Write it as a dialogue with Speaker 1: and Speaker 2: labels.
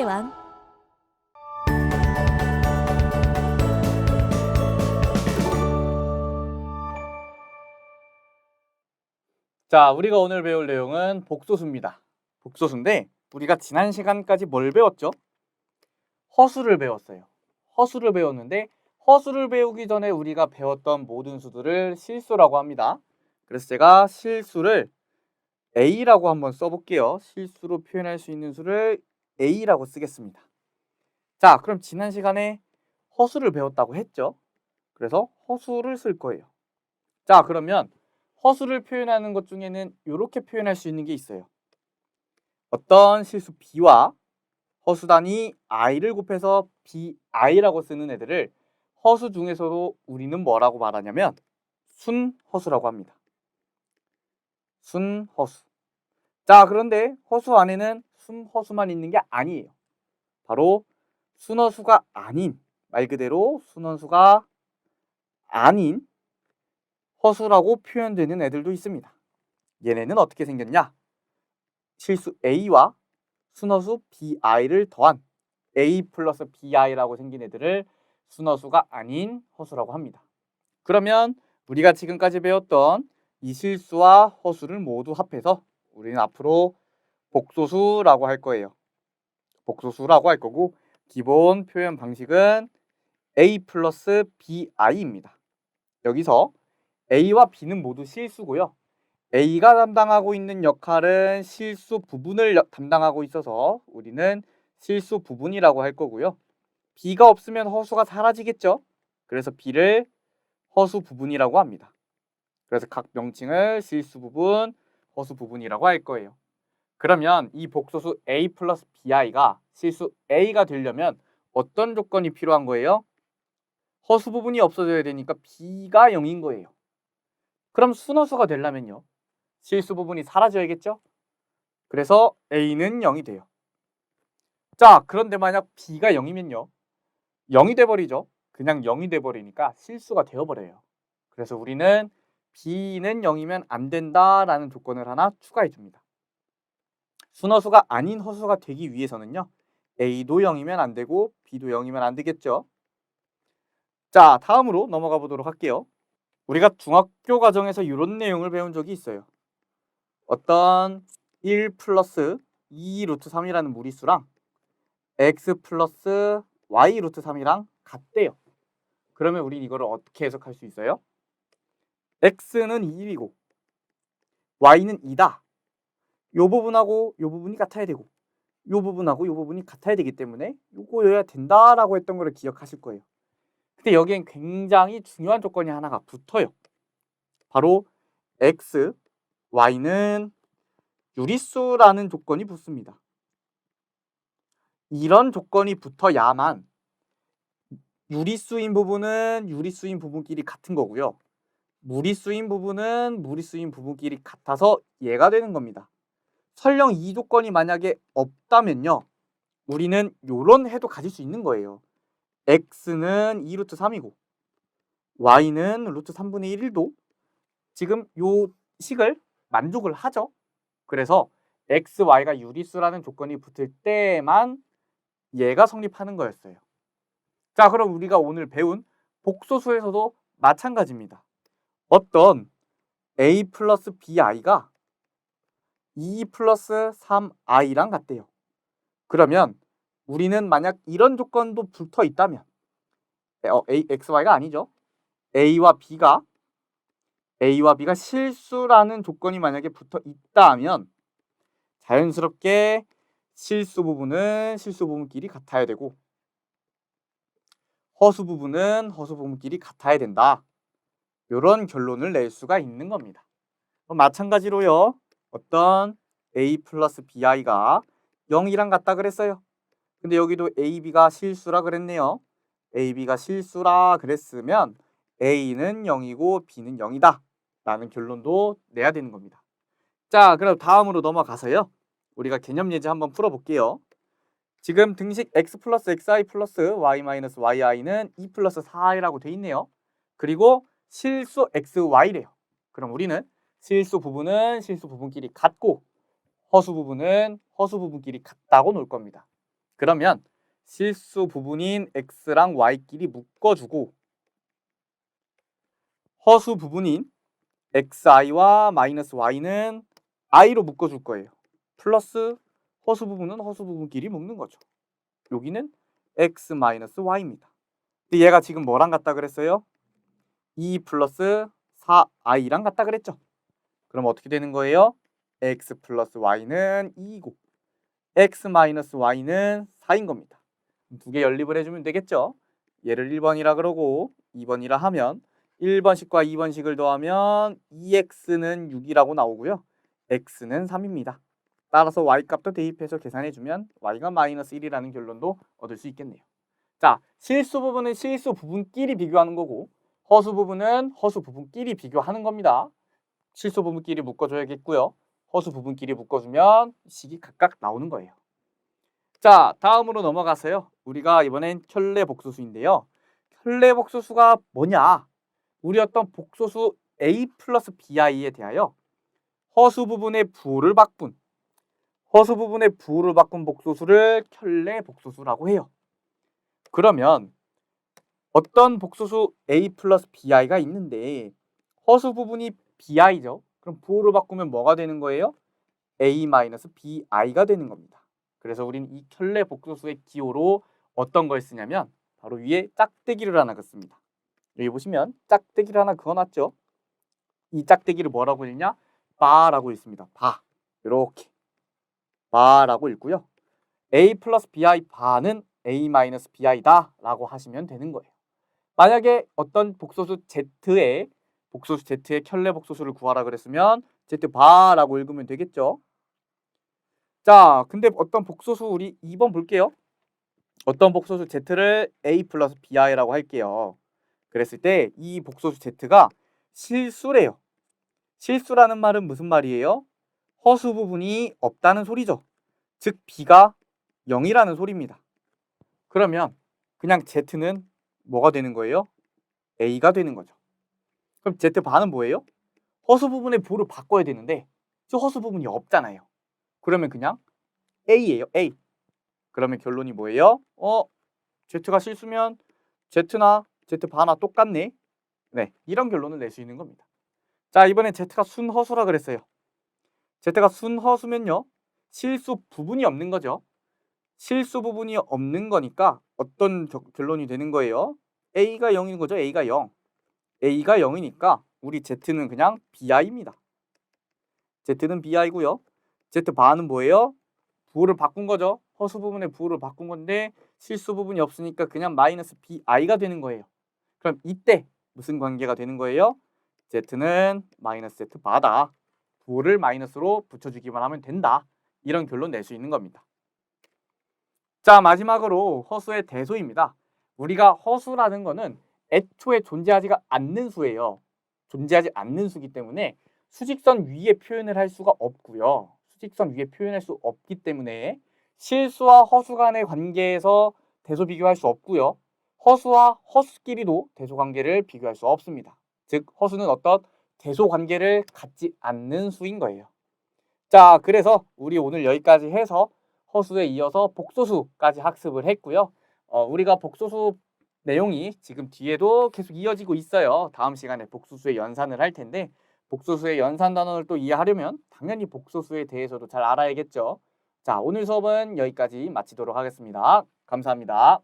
Speaker 1: 수의 왕
Speaker 2: 자, 우리가 오늘 배울 내용은 복소수입니다. 복소수인데 우리가 지난 시간까지 뭘 배웠죠? 허수를 배웠어요. 허수를 배웠는데 허수를 배우기 전에 우리가 배웠던 모든 수들을 실수라고 합니다. 그래서 제가 실수를 A라고 한번 써볼게요. 실수로 표현할 수 있는 수를 A라고 쓰겠습니다. 자, 그럼 지난 시간에 허수를 배웠다고 했죠? 그래서 허수를 쓸 거예요. 자, 그러면 허수를 표현하는 것 중에는 이렇게 표현할 수 있는 게 있어요. 어떤 실수 b와 허수 단위 i를 곱해서 bi라고 쓰는 애들을 허수 중에서도 우리는 뭐라고 말하냐면 순허수라고 합니다. 순허수. 자, 그런데 허수 안에는 순허수만 있는 게 아니에요. 바로 순허수가 아닌 말 그대로 순허수가 아닌 허수라고 표현되는 애들도 있습니다. 얘네는 어떻게 생겼냐? 실수 A와 순허수 BI를 더한 A 플러스 BI라고 생긴 애들을 순허수가 아닌 허수라고 합니다. 그러면 우리가 지금까지 배웠던 이 실수와 허수를 모두 합해서 우리는 앞으로 복소수라고 할 거예요. 복소수라고 할 거고 기본 표현 방식은 A 플러스 BI입니다. 여기서 A와 B는 모두 실수고요. A가 담당하고 있는 역할은 실수 부분을 여- 담당하고 있어서 우리는 실수 부분이라고 할 거고요. B가 없으면 허수가 사라지겠죠. 그래서 B를 허수 부분이라고 합니다. 그래서 각 명칭을 실수 부분, 허수 부분이라고 할 거예요. 그러면 이 복소수 A 플러스 BI가 실수 A가 되려면 어떤 조건이 필요한 거예요? 허수 부분이 없어져야 되니까 B가 0인 거예요. 그럼 순허수가 되려면요. 실수 부분이 사라져야겠죠? 그래서 A는 0이 돼요. 자, 그런데 만약 B가 0이면요. 0이 돼버리죠. 그냥 0이 돼버리니까 실수가 되어버려요. 그래서 우리는 B는 0이면 안 된다라는 조건을 하나 추가해 줍니다. 순허수가 아닌 허수가 되기 위해서는요. A도 0이면 안 되고 B도 0이면 안 되겠죠. 자, 다음으로 넘어가 보도록 할게요. 우리가 중학교 과정에서 이런 내용을 배운 적이 있어요. 어떤 1 플러스 2 루트 3이라는 무리수랑 x 플러스 y 루트 3이랑 같대요. 그러면 우린 이거를 어떻게 해석할 수 있어요? x는 1이고 y는 2다. 요 부분하고 요 부분이 같아야 되고 요 부분하고 요 부분이 같아야 되기 때문에 요거여야 된다라고 했던 거를 기억하실 거예요. 근데 여기엔 굉장히 중요한 조건이 하나가 붙어요. 바로 x, y는 유리수라는 조건이 붙습니다. 이런 조건이 붙어야만 유리수인 부분은 유리수인 부분끼리 같은 거고요. 무리수인 부분은 무리수인 부분끼리 같아서 얘가 되는 겁니다. 설령 이 조건이 만약에 없다면요. 우리는 요런 해도 가질 수 있는 거예요. x는 2루트 3이고 y는 루트 3분의 1도 지금 요 식을 만족을 하죠. 그래서 x, y가 유리수라는 조건이 붙을 때만 얘가 성립하는 거였어요. 자, 그럼 우리가 오늘 배운 복소수에서도 마찬가지입니다. 어떤 a 플러스 bi가 2 플러스 3i랑 같대요. 그러면 우리는 만약 이런 조건도 붙어 있다면 어, A, X, Y가 아니죠. A와 B가 A와 B가 실수라는 조건이 만약에 붙어 있다면 자연스럽게 실수 부분은 실수 부분끼리 같아야 되고 허수 부분은 허수 부분끼리 같아야 된다. 이런 결론을 낼 수가 있는 겁니다. 마찬가지로요. 어떤 A 플러스 BI가 0이랑 같다 그랬어요. 근데 여기도 A, B가 실수라 그랬네요. A, B가 실수라 그랬으면 A는 0이고 B는 0이다. 라는 결론도 내야 되는 겁니다. 자, 그럼 다음으로 넘어가서요. 우리가 개념 예제 한번 풀어볼게요. 지금 등식 x 플러스 xi 플러스 y 마이너스 yi는 2 플러스 4i라고 돼 있네요. 그리고 실수 xy래요. 그럼 우리는 실수 부분은 실수 부분끼리 같고 허수 부분은 허수 부분끼리 같다고 놓을 겁니다. 그러면 실수 부분인 x랑 y끼리 묶어주고 허수 부분인 xi와 마이너스 y는 i로 묶어줄 거예요. 플러스 허수 부분은 허수 부분끼리 묶는 거죠. 여기는 x 마이너스 y입니다. 근데 얘가 지금 뭐랑 같다 그랬어요? 2 플러스 4i랑 같다 그랬죠. 그럼 어떻게 되는 거예요? x 플러스 y는 2이고 x 마이너스 y는 4인 겁니다. 두 개 연립을 해주면 되겠죠. 얘를 1번이라 그러고 2번이라 하면 1번식과 2번식을 더하면 2x는 6이라고 나오고요. x는 3입니다. 따라서 y 값도 대입해서 계산해주면 y가 마이너스 1이라는 결론도 얻을 수 있겠네요. 자, 실수 부분은 실수 부분끼리 비교하는 거고 허수 부분은 허수 부분끼리 비교하는 겁니다. 실수 부분끼리 묶어줘야겠고요. 허수 부분끼리 묶어주면 식이 각각 나오는 거예요. 자, 다음으로 넘어가서요. 우리가 이번엔 켤레 복소수인데요. 켤레 복소수가 뭐냐? 우리 어떤 복소수 a 플러스 bi에 대하여 허수 부분의 부호를 바꾼 허수 부분의 부호를 바꾼 복소수를 켤레 복소수라고 해요. 그러면 어떤 복소수 a 플러스 bi가 있는데 허수 부분이 bi죠. 그럼 부호를 바꾸면 뭐가 되는 거예요? a 마이너스 bi가 되는 겁니다. 그래서 우리는 이 켤레 복소수의 기호로 어떤 걸 쓰냐면 바로 위에 짝대기를 하나 긋습니다. 여기 보시면 짝대기를 하나 그어놨죠. 이 짝대기를 뭐라고 읽냐? 바라고 읽습니다. 바 이렇게 바라고 읽고요. a 플러스 bi 바는 a 마이너스 bi다라고 하시면 되는 거예요. 만약에 어떤 복소수 z의 복소수 z의 켤레 복소수를 구하라 그랬으면 z 바라고 읽으면 되겠죠. 자, 근데 어떤 복소수 우리 2번 볼게요. 어떤 복소수 z를 a 플러스 bi라고 할게요. 그랬을 때 이 복소수 z가 실수래요. 실수라는 말은 무슨 말이에요? 허수 부분이 없다는 소리죠. 즉 b가 0이라는 소리입니다. 그러면 그냥 z는 뭐가 되는 거예요? a가 되는 거죠. 그럼 z 반은 뭐예요? 허수 부분의 부를 바꿔야 되는데 저 허수 부분이 없잖아요. 그러면 그냥 a예요. a. 그러면 결론이 뭐예요? 어, z가 실수면 z나 z 반나 똑같네. 네, 이런 결론을 낼 수 있는 겁니다. 자, 이번엔 z가 순허수라 그랬어요. z가 순허수면요. 실수 부분이 없는 거죠. 실수 부분이 없는 거니까 어떤 겨- 결론이 되는 거예요? a가 0인 거죠. a가 0. A가 0이니까 우리 z는 그냥 bi입니다. z는 bi고요. z 반은 뭐예요? 부호를 바꾼 거죠. 허수 부분의 부호를 바꾼 건데 실수 부분이 없으니까 그냥 마이너스 bi가 되는 거예요. 그럼 이때 무슨 관계가 되는 거예요? z는 마이너스 z 바다. 부호를 마이너스로 붙여주기만 하면 된다. 이런 결론 낼 수 있는 겁니다. 자 마지막으로 허수의 대소입니다. 우리가 허수라는 거는 애초에 존재하지가 않는 수예요. 존재하지 않는 수기 때문에 수직선 위에 표현을 할 수가 없고요. 수직선 위에 표현할 수 없기 때문에 실수와 허수 간의 관계에서 대소 비교할 수 없고요. 허수와 허수끼리도 대소 관계를 비교할 수 없습니다. 즉 허수는 어떤 대소 관계를 갖지 않는 수인 거예요. 자, 그래서 우리 오늘 여기까지 해서 허수에 이어서 복소수까지 학습을 했고요. 어, 우리가 복소수 내용이 지금 뒤에도 계속 이어지고 있어요. 다음 시간에 복소수의 연산을 할 텐데 복소수의 연산 단원을 또 이해하려면 당연히 복소수에 대해서도 잘 알아야겠죠. 자, 오늘 수업은 여기까지 마치도록 하겠습니다. 감사합니다.